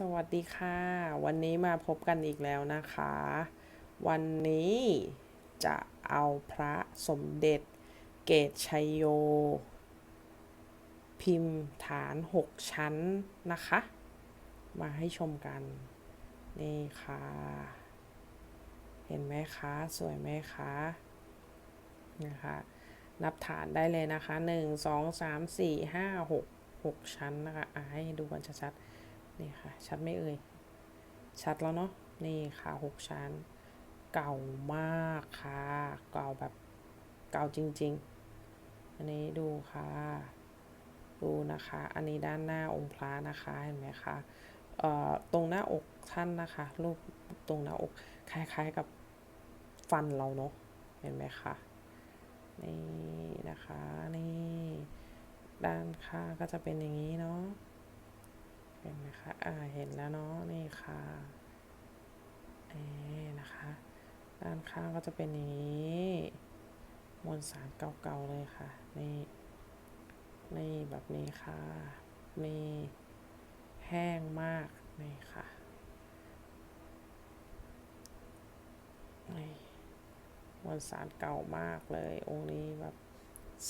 สวัสดีค่ะ วันนี้มาพบกันอีกแล้วนะคะ วันนี้จะเอาพระสมเด็จเกตชัยโย พิมพ์ฐาน 6 ชั้นนะคะ มาให้ชมกัน นี่ค่ะ เห็นไหมคะ สวยไหมคะนะคะนับฐานได้เลยนะคะ 1 2 3 4 5 6 6 ชั้นนะคะให้ดูกันชัดๆ นี่ค่ะ ชัดไม่เอ่ย ชัดแล้วเนาะ นี่ค่ะหกชั้น เก่ามากค่ะ เก่าแบบเก่าจริง ๆ อันนี้ดูค่ะ ดูนะคะ อันนี้ด้านหน้าองค์พระนะคะ เห็นไหมคะเอ่อตรงหน้าอกท่านนะคะ รูปตรงหน้าอกคล้ายๆกับฟันเราเนาะ เห็นไหมคะนี่นะคะ นี่ ด้านข้างก็จะเป็นอย่างนี้เนาะ ห็นไหมคะ อ่า เห็นแล้วเนาะ นี่ค่ะนี่นะคะ ด้านข้างก็จะเป็นอย่างนี้ มวลสารเก่าๆเลยค่ะ นี่ นี่แบบนี้ค่ะ นี่แห้งมาก นี่ค่ะ นี่มวลสารเก่ามากเลย องค์นี้แบบ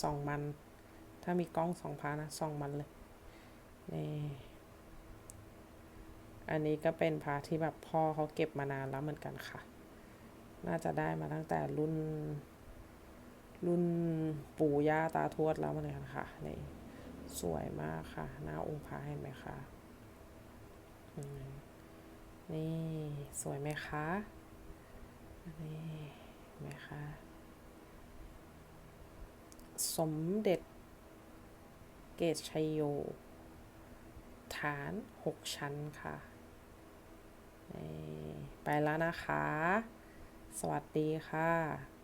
ส่องมัน ถ้ามีกล้องสองพานะส่องมันเลย นี่ อันนี้ก็เป็นพระที่แบบพ่อเขาเก็บมานานแล้วเหมือนกันค่ะ น่าจะได้มาตั้งแต่รุ่น รุ่นปู่ย่าตาทวดแล้วเหมือนกันค่ะ นี่สวยมากค่ะ หน้าองค์พระเห็นไหมคะนี่สวยไหมคะนี่เห็นไหมคะสมเด็จ เกตชัยโย ฐาน 6 ชั้นค่ะ ไปแล้วนะคะ สวัสดีค่ะ